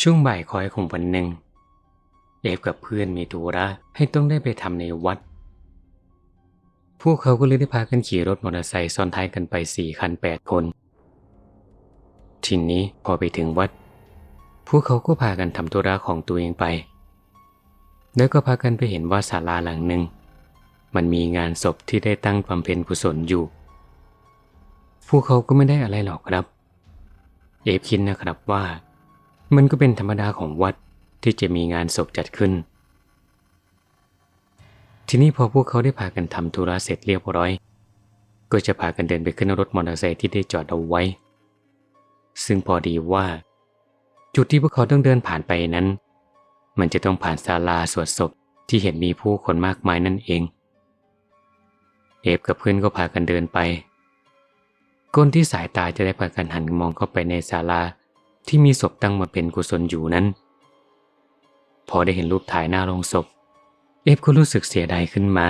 ช่วงบ่ายคอยของวันหนึ่งเอฟกับเพื่อนมีธุระให้ต้องได้ไปทำในวัด พวกเขาก็เลยได้พากันขี่รถมอเตอร์ไซค์ซ้อนท้ายกันไปสี่คันแปดคน ทีนี้พอไปถึงวัด พวกเขาก็พากันทำธุระของตัวเองไป แล้วก็พากันไปเห็นว่าศาลาหลังหนึ่ง มันมีงานศพที่ได้ตั้งบำเพ็ญกุศลอยู่ พวกเขาก็ไม่ได้อะไรหรอกครับ เอฟคิดนะครับว่า มันก็เป็นธรรมดาของวัดที่จะมีงานศพจัดขึ้น ทีนี้พอพวกเขาได้พากันทำธุระเสร็จเรียบร้อย ก็จะพากันเดินไปขึ้นรถมอเตอร์ไซค์ที่ได้จอดเอาไว้ ซึ่งพอดีว่า จุดที่พวกเขาต้องเดินผ่านไปนั้น มันจะต้องผ่านศาลาสวดศพที่เห็นมีผู้คนมากมายนั่นเอง เอฟกับเพื่อนก็พากันเดินไปก้นที่สายตาจะได้พากันหันมองเข้าไปในศาลา ที่มีศพตั้งมาเป็นกุศลอยู่นั้น พอได้เห็นรูปถ่ายหน้าโรงศพ เอฟก็รู้สึกเสียดายขึ้นมา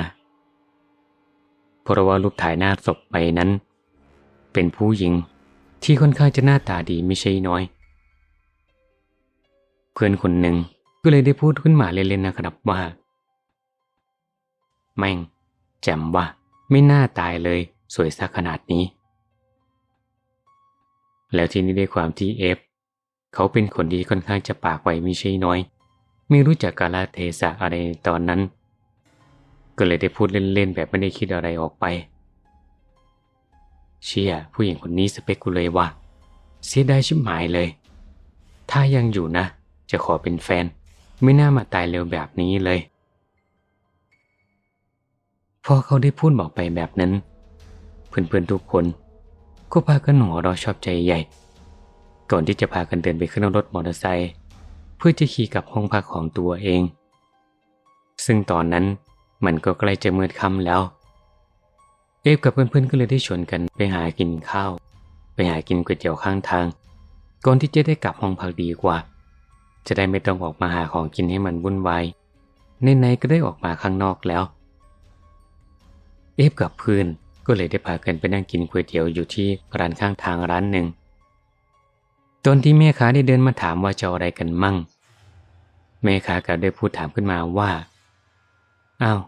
เพราะว่ารูปถ่ายหน้าศพไปนั้น เป็นผู้หญิงที่ค่อนข้างจะหน้าตาดีไม่ใช่น้อย เพื่อนคนหนึ่งก็เลยได้พูดขึ้นมาเล่นๆนะครับว่า แม่ง แจ่มว่าไม่น่าตายเลยสวยสักขนาดนี้ แล้วทีนี้ด้วยความที่เอฟ เขาเป็นคนดีค่อนข้างจะปากไวไม่ใช่น้อย ไม่รู้จักกาลเทศะอะไรตอนนั้น ก็เลยได้พูดเล่นๆ แบบไม่ได้คิดอะไรออกไป เชี่ยผู้หญิงคนนี้สเปคกูเลยว่ะเสียดายชิบหายเลย ถ้ายังอยู่นะ จะขอเป็นแฟน ไม่น่ามาตายเร็วแบบนี้เลยพอเขาได้พูดบอกไปแบบนั้น เพื่อนๆทุกคนก็พากันหัวเราะชอบใจใหญ่ ก่อนที่จะพากันเดินไปขึ้นรถมอเตอร์ไซค์เพื่อจะขี่กลับห้องพักของตัวเอง ซึ่งตอนนั้นมันก็ใกล้จะมืดค่ำแล้ว เอฟกับเพื่อนๆก็เลยได้ชวนกันไปหากินข้าว ไปหากินก๋วยเตี๋ยวข้างทาง ก่อนที่จะได้กลับห้องพักดีกว่า จะได้ไม่ต้องออกมาหาของกินให้มันวุ่นวายในๆก็ได้ออกมาข้างนอกแล้ว เอฟกับเพื่อนก็เลยได้พากันไปนั่งกินก๋วยเตี๋ยวอยู่ที่ร้านข้างทางร้านหนึ่ง ตอนที่แม่ค้าได้เดินมาถามว่าจะอะไรกันมั่งแม่ค้าก็ได้พูดถามขึ้นมาว่าอ้าว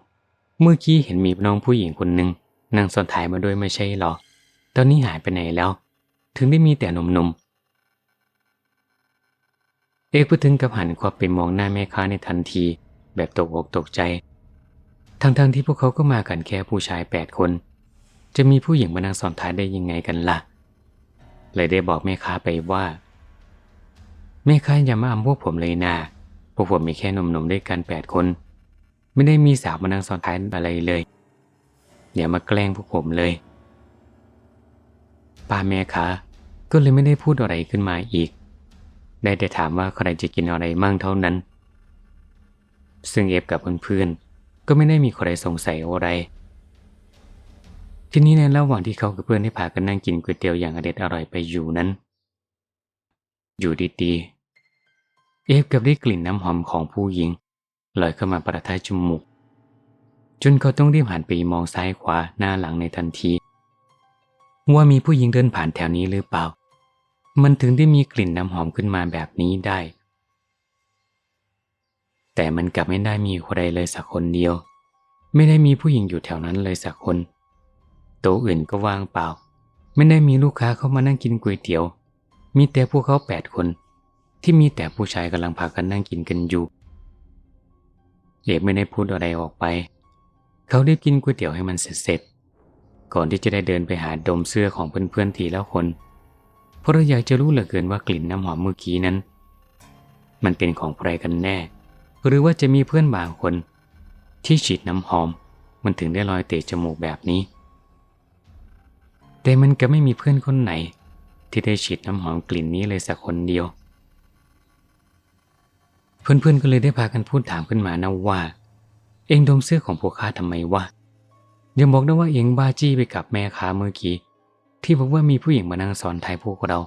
เมื่อกี้เห็นมีน้องผู้หญิงคนหนึ่งนั่งซ้อนท้ายมาด้วยไม่ใช่หรอ ตอนนี้หายไปไหนแล้ว ถึงได้มีแต่นมๆเอกพูดถึงกับหันควับไปมองหน้าแม่ค้าในทันที แบบตกอกตกใจ ทั้งๆทที่พวกเขาก็มากันแค่ผู้ชายแปดคน จะมีผู้หญิงมานั่งซ้อนท้ายได้ยังไงกันละ่ะ เลยได้บอกแม่ค้าไปว่า แม่ค้าอย่ามาอำพวกผมเลยนะพวกผมมีแค่หนุ่มๆด้วยกันแปดคน ไม่ได้มีสาวมานั่งซ้อนท้ายอะไรเลยอย่ามาแกล้งพวกผมเลยป้าแม่ค้าก็เลยไม่ได้พูดอะไรขึ้นมาอีก ได้แต่ถามว่าใครจะกินอะไรมั่งเท่านั้น ซึ่งเอฟกับเพื่อนๆก็ไม่ได้มีใครสงสัยอะไร ทีนี้ในระหว่างที่เขากับเพื่อนได้พากันนั่งกินก๋วยเตี๋ยวอย่างอเด็ดอร่อยไปอยู่นั้น อยู่ดีๆ เอฟกับได้กลิ่นน้ำหอมของผู้หญิงลอยเข้ามาประทายจมูก จนเขาต้องรีบหันไปมองซ้ายขวาหน้าหลังในทันที ว่ามีผู้หญิงเดินผ่านแถวนี้หรือเปล่า มันถึงได้มีกลิ่นน้ำหอมขึ้นมาแบบนี้ได้ แต่มันกลับไม่ได้มีใครเลยสักคนเดียว ไม่ได้มีผู้หญิงอยู่แถวนั้นเลยสักคน โต๊ะอื่นก็ว่างเปล่า ไม่ได้มีลูกค้าเข้ามานั่งกินก๋วยเตี๋ยว มีแต่พวกเขาแปดคน ที่มีแต่ผู้ชายกำลังพากันนั่งกินกันอยู่ เอกไม่ได้พูดอะไรออกไป เขาได้กินก๋วยเตี๋ยวให้มันเสร็จๆก่อนที่จะได้เดินไปหาดมเสื้อของเพื่อนๆทีละคน เพราะเราอยากจะรู้เหลือเกินว่ากลิ่นน้ำหอมเมื่อกี้นั้น มันเป็นของใครกันแน่ หรือว่าจะมีเพื่อนบางคน ที่ฉีดน้ำหอมมันถึงได้ลอยเตะจมูกแบบนี้ แต่มันก็ไม่มีเพื่อนคนไหน ที่ได้ฉีดน้ำหอมกลิ่นนี้เลยสักคนเดียว เพื่อนๆก็เลยได้พากันพูดถามขึ้นมานะว่า เองดมเสื้อของพวกข้าทำไมวะยังบอกนะว่าเองบ้าจี้ไปกับแม่ค้าเมื่อกี้ที่บอกว่ามีผู้หญิงมานั่งสอนไทยพวกเรา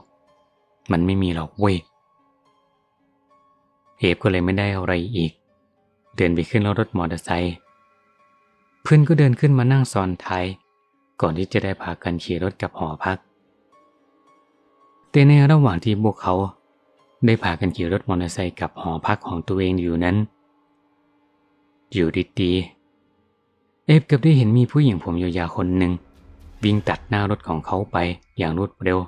มันไม่มีหรอกเว้ยเหบก็เลยไม่ได้อะไรอีก เดินไปขึ้นรถมอเตอร์ไซค์เพื่อนก็เดินขึ้นมานั่งซ้อนท้าย ก่อนที่จะได้พากันขี่รถกลับหอพัก แต่ในระหว่างที่พวกเขา ได้พากันขี่รถมอเตอร์ไซค์กลับหอพักของตัวเองอยู่นั้น อยู่ดีๆเอฟกับได้เห็นมีผู้หญิงผมยาวๆคนหนึ่งวิ่งตัดหน้ารถของเขาไปอย่างรวดเร็ว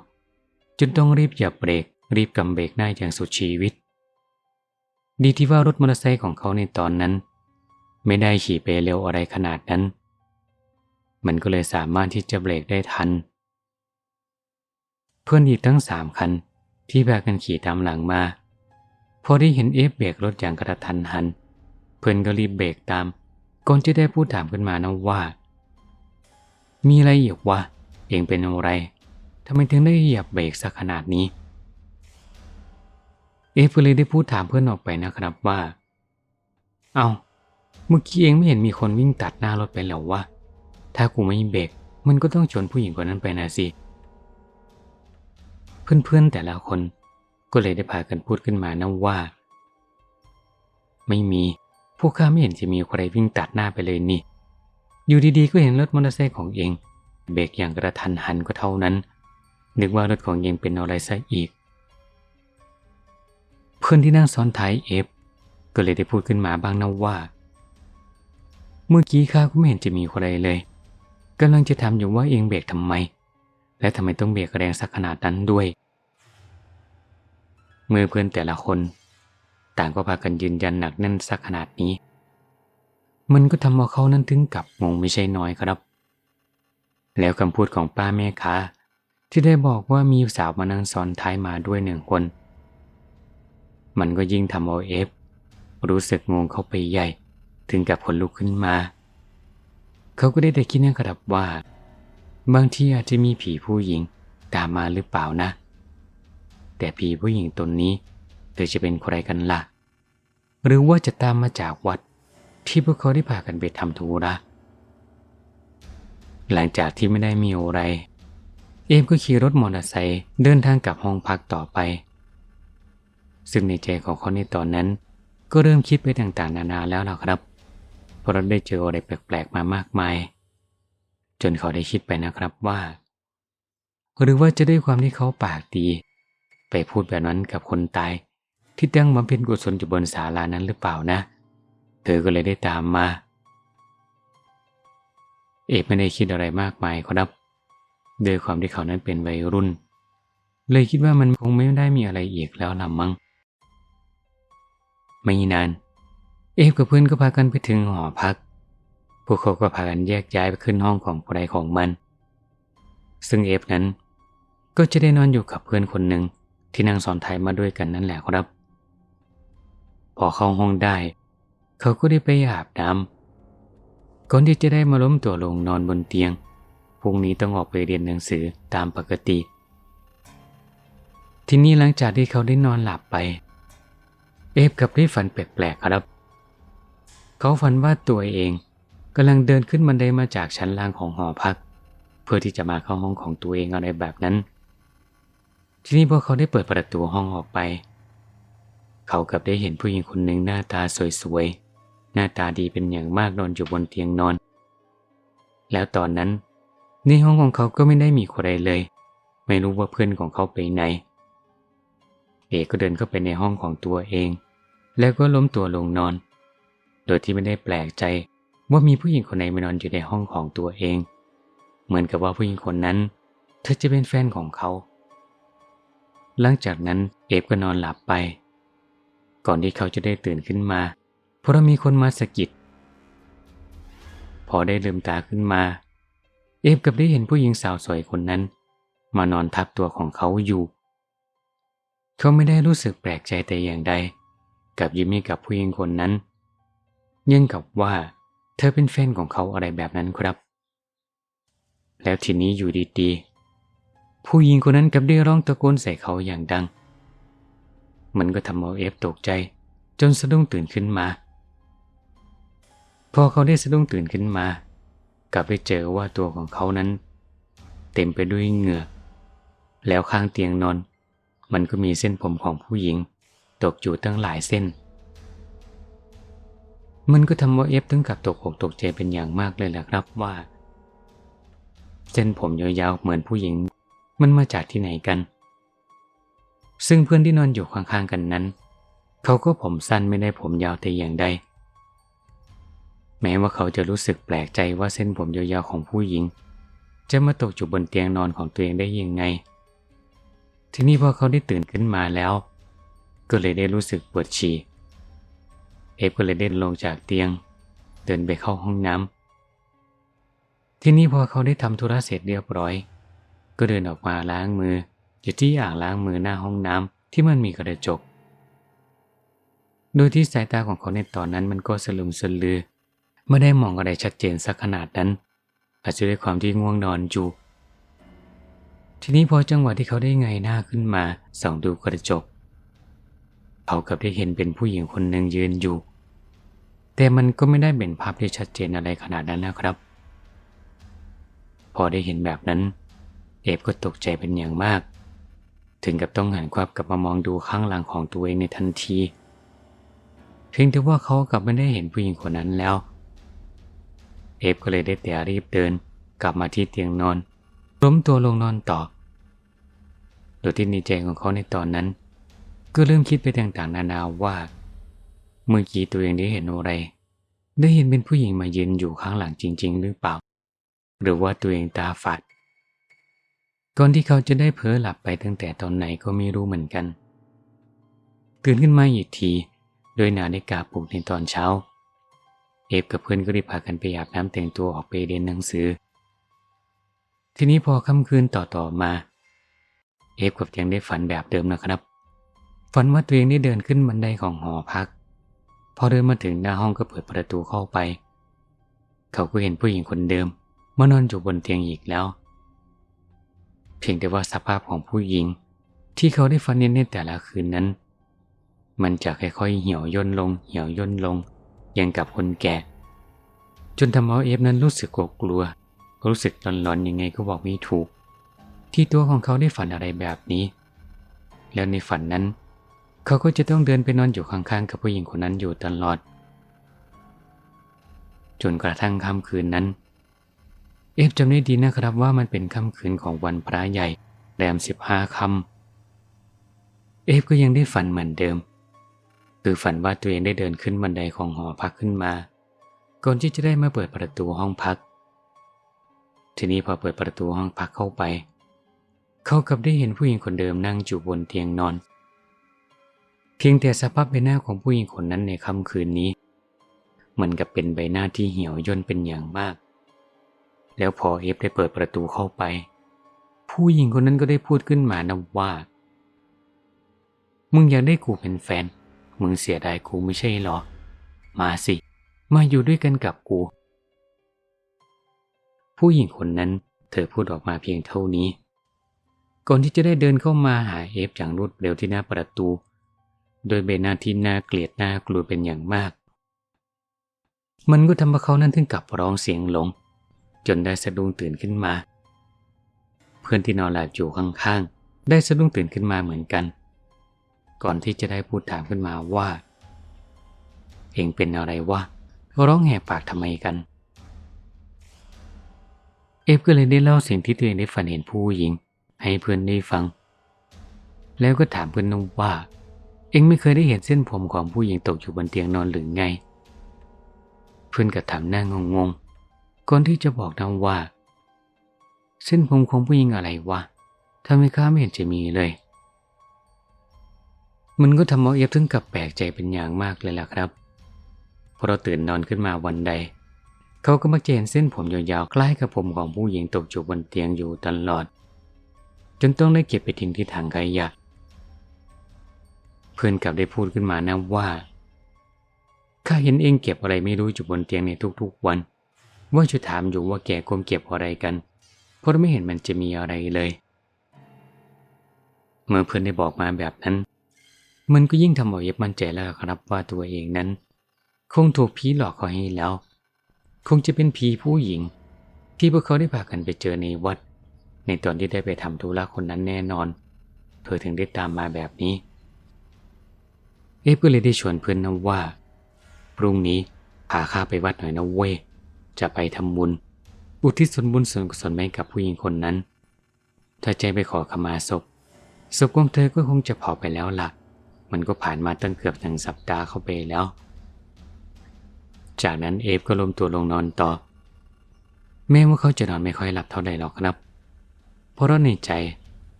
จนต้องรีบหยียบเบรก รีบกำเบรกได้อย่างสุดชีวิต ดีที่ว่ารถมอเตอร์ไซค์ของเขาในตอนนั้น ไม่ได้ขี่ไปเร็วอะไรขนาดนั้น มันก็เลยสามารถที่จะเบรกได้ทัน เพื่อนอีกทั้งสามคันที่พากันขี่ตามหลังมา พอได้เห็นเอฟเบรกรถอย่างกระทันหัน เพื่อนก็รีบเบรกตามก่อนจะได้พูดถามขึ้นมานะว่า มีอะไรอีกวะ เองเป็นอะไรทำไมถึงได้เหยียบเบรกสักขนาดนี้ เอฟเลยได้พูดถามเพื่อนออกไปนะครับว่า เอา้าเมื่อกี้เองไม่เห็นมีคนวิ่งตัดหน้ารถไปแล้ววะ ถ้ากูไม่เบรกมันก็ต้องชนผู้หญิงคนนั้นไปนะสิ เพื่อนๆแต่ละคนก็เลยได้พากันพูดขึ้นมานะว่า ไม่มี พวกข้าไม่เห็นจะมีใครวิ่งตัดหน้าไปเลยนี่ อยู่ดีๆก็เห็นรถมอเตอร์ไซค์ของเองเบรกอย่างกระทันหันก็เท่านั้น นึกว่ารถของเองเป็นอะไรซะอีก เพื่อนที่นั่งซ้อนท้ายเอฟก็เลยได้พูดขึ้นมาบ้างนะว่า เมื่อกี้ข้าก็ไม่เห็นจะมีใครเลย กำลังจะทำอยู่ว่าเองเบรกทำไม และทำไมต้องเบรกแรงสักขนาดนั้นด้วยเมื่อเพื่อนแต่ละคน ต่างก็พากันยืนยันหนักแน่นสักขนาดนี้ มันก็ทำเอาเขานั้นถึงกับงงไม่ใช่น้อยครับ แล้วคำพูดของป้าแม่ค้าที่ได้บอกว่ามีสาวมานั่งซ้อนท้ายมาด้วยหนึ่งคน มันก็ยิ่งทำเอาเอฟรู้สึกงงเข้าไปใหญ่ ถึงกับขนลุกขึ้นมา เขาก็ได้แต่คิดนะครับว่า บางทีอาจจะมีผีผู้หญิงตามมาหรือเปล่านะ แต่ผีผู้หญิงตนนี้เธอจะเป็นใครกันละ่ะ หรือว่าจะตามมาจากวัดที่พวกเขาได้พากันไปทำธุระหลังจากที่ไม่ได้มีอะไร เอมก็ขี่รถมอเตอร์ไซค์เดินทางกลับห้องพักต่อไป ซึ่งในใจของเขาในตอนนั้น ก็เริ่มคิดไปต่างๆ นานาแล้วล่ะครับ ราะเราได้เจออะไรแปลกๆมามากมาย จนเขาได้คิดไปนะครับว่า หรือว่าจะได้ความที่เขาปากดี ไปพูดแบบนั้นกับคนตาย ที่ตั้งบำเพ็ญกุศลอยู่บนศาลานั้นหรือเปล่านะ เธอก็เลยได้ตามมา เอกไม่ได้คิดอะไรมากมายครับโดยความที่เขานั้นเป็นวัยรุ่น เลยคิดว่ามันคงไม่ได้มีอะไรอีกแล้วลำมั้งไม่นาน เอฟกับเพื่อนก็พากันไปถึงหอพัก พวกเขาก็พากันแยกย้ายไปขึ้นห้องของใครของมัน ซึ่งเอฟนั้น ก็จะได้นอนอยู่กับเพื่อนคนหนึ่งที่นั่งสอนไทยมาด้วยกันนั่นแหละครับ พอเข้าห้องได้ เขาก็ได้ไปอาบน้ำก่อนที่จะได้มาล้มตัวลงนอนบนเตียงพรุ่งนี้ต้องออกไปเรียนหนังสือตามปกติ ทีนี้หลังจากที่เขาได้นอนหลับไป เอฟกับได้ฝันแปลกๆครับ เขาฝันว่าตัวเองกำลังเดินขึ้นบันไดมาจากชั้นล่างของหอพัก เพื่อที่จะมาเข้าห้องของตัวเองอะไรแบบนั้น ทีนี้พอเขาได้เปิดประตูห้องออกไป เขากับได้เห็นผู้หญิงคนหนึ่งหน้าตาสวยๆ หน้าตาดีเป็นอย่างมากนอนอยู่บนเตียงนอน แล้วตอนนั้น ในห้องของเขาก็ไม่ได้มีใครเลย ไม่รู้ว่าเพื่อนของเขาไปไหน เอกก็เดินเข้าไปในห้องของตัวเอง แล้วก็ล้มตัวลงนอน โดยที่ไม่ได้แปลกใจว่ามีผู้หญิงคนไหนมานอนอยู่ในห้องของตัวเอง เหมือนกับว่าผู้หญิงคนนั้น เธอจะเป็นแฟนของเขา หลังจากนั้นเอฟก็นอนหลับไป ก่อนที่เขาจะได้ตื่นขึ้นมา เพราะมีคนมาสะกิด พอได้ลืมตาขึ้นมา เอฟกับได้เห็นผู้หญิงสาวสวยคนนั้น มานอนทับตัวของเขาอยู่ เขาไม่ได้รู้สึกแปลกใจแต่อย่างใดกับยิ้มให้กับผู้หญิงคนนั้น ยังกับว่า เธอเป็นแฟนของเขาอะไรแบบนั้นครับ แล้วทีนี้อยู่ดีๆ ผู้หญิงคนนั้นกับได้ร้องตะโกนใส่เขาอย่างดัง มันก็ทำเอาเอฟตกใจ จนสะดุ้งตื่นขึ้นมา พอเขาได้สะดุ้งตื่นขึ้นมา กลับไปเจอว่าตัวของเขานั้น เต็มไปด้วยเหงื่อ แล้วข้างเตียงนอน มันก็มีเส้นผมของผู้หญิง ตกอยู่ตั้งหลายเส้น มันก็ทำว่าเอฟถึงกับตกอกตกใจเป็นอย่างมากเลยแหละครับว่า เส้นผมยาวๆเหมือนผู้หญิง มันมาจากที่ไหนกัน ซึ่งเพื่อนที่นอนอยู่ข้างๆกันนั้น เขาก็ผมสั้นไม่ได้ผมยาวแต่อย่างใดแม้ว่าเขาจะรู้สึกแปลกใจว่าเส้นผมยาวๆของผู้หญิง จะมาตกอยู่บนเตียงนอนของตัวเองได้ยังไง ทีนี้พอเขาได้ตื่นขึ้นมาแล้ว ก็เลยได้รู้สึกปวดฉี่ เอฟก็เลยเดินลงจากเตียง เดินไปเข้าห้องน้ำที่นี้พอเขาได้ทำธุระเสร็จเรียบร้อย ก็เดินออกมาล้างมืออยู่ที่อ่างล้างมือหน้าห้องน้ำที่มันมีกระจก โดยที่สายตาของเขาในตอนนั้นมันก็สลุมสลือไม่ได้มองอะไรชัดเจนสักขนาดนั้น อาจจะด้วยความที่ง่วงนอนอยู่ทีนี้พอจังหวะที่เขาได้ไงหน้าขึ้นมาส่องดูกระจก เขากับได้เห็นเป็นผู้หญิงคนหนึ่งยืนอยู่ แต่มันก็ไม่ได้เป็นภาพที่ชัดเจนอะไรขนาดนั้นนะครับ พอได้เห็นแบบนั้น เอฟก็ตกใจเป็นอย่างมาก ถึงกับต้องหันควับกลับมามองดูข้างหลังของตัวเองในทันที เพียงแต่ว่าเขากลับไม่ได้เห็นผู้หญิงคนนั้นแล้ว เอฟก็เลยได้แต่รีบเดินกลับมาที่เตียงนอนล้มตัวลงนอนต่อโดยที่ในใจของเขาในตอนนั้น ก็เริ่มคิดไปต่างๆ นานาว่า เมื่อกี้ตัวเองได้เห็นอะไร ได้เห็นเป็นผู้หญิงมายืนอยู่ข้างหลังจริง ๆ หรือเปล่า หรือว่าตัวเองตาฝาดก่อนที่เขาจะได้เพ้อหลับไปตั้งแต่ตอนไหนก็ไม่รู้เหมือนกัน ตื่นขึ้นมาอีกที โดยนาฬิกาปลุกในตอนเช้า เอฟกับเพื่อนก็รีบพากันไปอาบน้ำแต่งตัวออกไปเรียนหนังสือ ทีนี้พอค่ำคืนต่อๆมา เอฟกับยังได้ฝันแบบเดิมนะครับ ฝันว่าตัวเองได้เดินขึ้นบันไดของหอพัก พอเดินมาถึงหน้าห้องก็เปิดประตูเข้าไป เขาก็เห็นผู้หญิงคนเดิมมานอนอยู่บนเตียงอีกแล้ว เพียงแต่ว่าสภาพของผู้หญิง ที่เขาได้ฝันเห็นในแต่ละคืนนั้น มันจะค่อยๆเหี่ยวย่นลง เหี่ยวย่นลงอย่างกับคนแก่ จนทำเอาเอฟนั้นรู้สึกกลัว รู้สึกหลอนๆยังไงก็บอกไม่ถูก ที่ตัวของเขาได้ฝันอะไรแบบนี้ แล้วในฝันนั้น เขาก็จะต้องเดินไปนอนอยู่ข้างๆ กับผู้หญิงคนนั้นอยู่ตลอด จนกระทั่งค่ำคืนนั้น เอฟจำได้ดีนะครับว่ามันเป็นค่ำคืนของวันพระใหญ่แรมสิบห้าค่ำเอฟก็ยังได้ฝันเหมือนเดิม คือฝันว่าตัวเองได้เดินขึ้นบันไดของหอพักขึ้นมา ก่อนที่จะได้มาเปิดประตูห้องพัก ทีนี้พอเปิดประตูห้องพักเข้าไป เขากับได้เห็นผู้หญิงคนเดิมนั่งอยู่บนเตียงนอน เพียงแต่สภาพใบหน้าของผู้หญิงคนนั้นในค่ำคืนนี้ มันกับเป็นใบหน้าที่เหี่ยวย่นเป็นอย่างมาก แล้วพอเอฟได้เปิดประตูเข้าไป ผู้หญิงคนนั้นก็ได้พูดขึ้นมานะว่า มึงอยากได้กูเป็นแฟน มึงเสียดายกูไม่ใช่หรอ มาสิ มาอยู่ด้วยกันกับกู ผู้หญิงคนนั้นเธอพูดออกมาเพียงเท่านี้ ก่อนที่จะได้เดินเข้ามาหาเอฟอย่างรวดเร็วที่หน้าประตู โดยใบหน้าที่น่าเกลียดน่ากลัวเป็นอย่างมาก มันก็ทำให้เขานั้นถึงกับร้องเสียงหลง จนได้สะดุ้งตื่นขึ้นมา เพื่อนที่นอนหลับอยู่ข้างๆ ได้สะดุ้งตื่นขึ้นมาเหมือนกัน ก่อนที่จะได้พูดถามขึ้นมาว่า เองเป็นอะไรวะร้องแหกปากทำไมกัน เอฟก็เลยได้เล่าสิ่งที่ตัวเองได้ฝันเห็นผู้หญิง ให้เพื่อนได้ฟัง แล้วก็ถามเพื่อนน้องว่า เองไม่เคยได้เห็นเส้นผมของผู้หญิงตกอยู่บนเตียงนอนหรือไง เพื่อนก็ถามหน้างงงๆก่อนที่จะบอกน้องว่า เส้นผมของผู้หญิงอะไรวะทำไมข้าไม่เห็นจะมีเลย มันก็ทำเอาเอฟถึงกับแปลกใจเป็นอย่างมากเลยล่ะครับพอเราตื่นนอนขึ้นมาวันใด เขาก็มักจะเห็นเส้นผมยาวๆคล้ายกับผมของผู้หญิงตกอยู่บนเตียงอยู่ตลอด จนต้องได้เก็บไปทิ้งที่ถังขยะ เพื่อนกลับได้พูดขึ้นมานะว่าข้าเห็นเองเก็บอะไรไม่รู้อยู่บนเตียงในทุกๆวัน ว่าจะถามอยู่ว่าแกกลมเก็บอะไรกัน เพราะไม่เห็นมันจะมีอะไรเลย เมื่อเพื่อนได้บอกมาแบบนั้น มันก็ยิ่งทำเอาเย็บมั่นใจแล้วครับว่าตัวเองนั้น คงถูกผีหลอกเขาให้แล้ว คงจะเป็นผีผู้หญิง ที่พวกเขาได้พากันไปเจอในวัด ในตอนที่ได้ไปทำธุระคนนั้นแน่นอน เธอถึงได้ตามมาแบบนี้ เอฟก็เลยได้ชวนเพื่อนนะว่า พรุ่งนี้พาข้าไปวัดหน่อยนะเว้ยจะไปทำบุญ อุทิศส่วนบุญส่วนกุศลให้กับผู้หญิงคนนั้น ถ้าใจไปขอขมาศพ ศพของเธอก็คงจะเผาไปแล้วล่ะ มันก็ผ่านมาตั้งเกือบหนึ่งสัปดาห์เข้าไปแล้ว จากนั้นเอฟก็ล้มตัวลงนอนต่อ แม้ว่าเขาจะนอนไม่ค่อยหลับเท่าใดหรอกครับ เพราะในใจ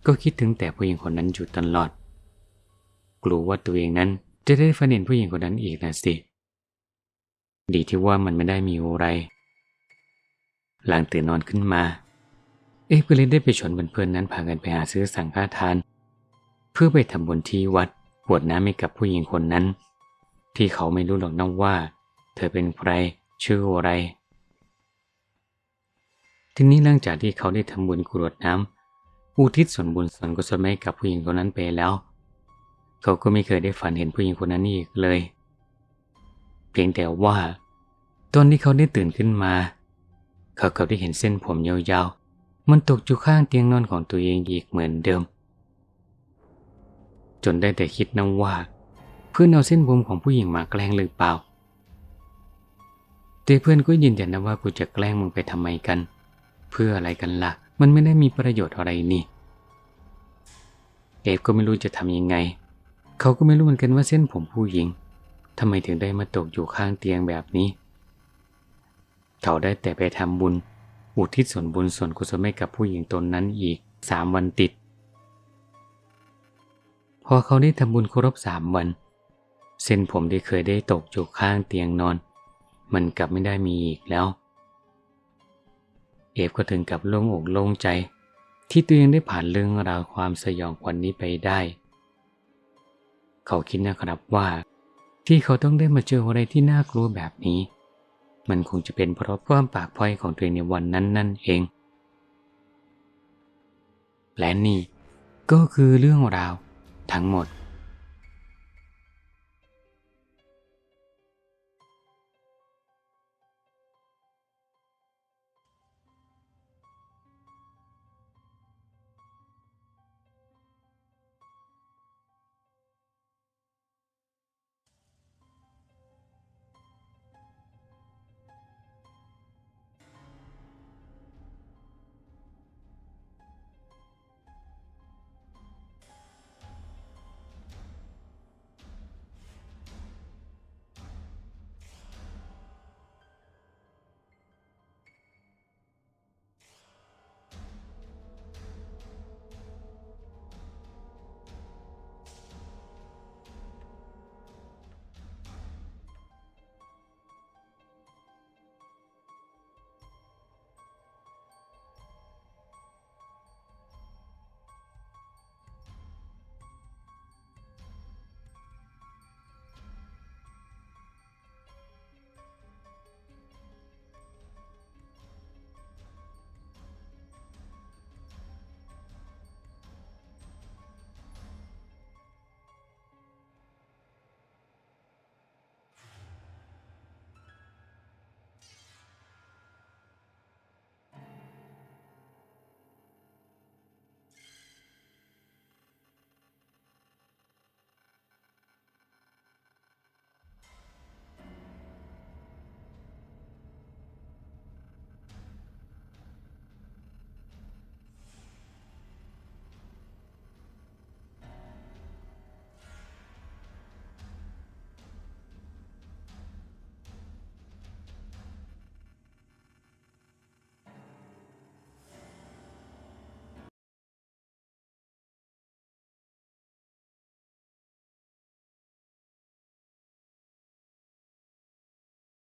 ก็คิดถึงแต่ผู้หญิงคนนั้นอยู่ตลอด กลัวว่าตัวเองนั้น จะได้ฝันเห็นผู้หญิงคนนั้นอีกนะสิ ดีที่ว่ามันไม่ได้มีอะไร หลังตื่นนอนขึ้นมา เอฟก็เลยได้ไปชวนเพื่อนๆนั้นพากันไปหาซื้อสังฆทาน เพื่อไปทำบุญที่วัดบวดน้ำให้กับผู้หญิงคนนั้น ที่เขาไม่รู้หรอกนะว่า เธอเป็นใครชื่ออะไร ทีนี้หลังจากที่เขาได้ทำบุญกรวดน้ำอุทิศส่วนบุญส่วนกุศลให้กับผู้หญิงคนนั้นไปแล้ว เขาก็ไม่เคยได้ฝันเห็นผู้หญิงคนนั้นอีกเลย เพียงแต่ว่าตอนที่เขาได้ตื่นขึ้นมา เขาก็ได้เห็นเส้นผมยาวๆ มันตกอยู่ข้างเตียงนอนของตัวเองอีกเหมือนเดิม จนได้แต่คิดนะว่า เพื่อนเอาเส้นผมของผู้หญิงมาแกล้งหรือเปล่าแต่เพื่อนก็ยืนยันนะว่ากูจะแกล้งมึงไปทำไมกัน เพื่ออะไรกันละ่ะ มันไม่ได้มีประโยชน์อะไรนี่เอฟก็ไม่รู้จะทำยังไง เขาก็ไม่รู้เหมือนกันว่าเส้นผมผู้หญิงทำไมถึงได้มาตกอยู่ข้างเตียงแบบนี้ เขาได้แต่ไปทำบุญ อุทิศส่วนบุญส่วนกุศลให้กับผู้หญิงตนนั้นอีกสามวันติด พอเขาได้ทำบุญครบสามวัน เส้นผมที่เคยได้ตกอยู่ข้างเตียงนอน มันกลับไม่ได้มีอีกแล้ว เอฟก็ถึงกับโล่งอกโล่งใจ ที่ตัวเองได้ผ่านเรื่องราวความสยองขวัญนนี้ไปได้ เขาคิดนะครับว่า ที่เขาต้องได้มาเจออะไรที่น่ากลัวแบบนี้ มันคงจะเป็นเพราะความปากพร่อยของตัวเองในวันนั้นนั่นเอง และนี่ก็คือเรื่องราวทั้งหมด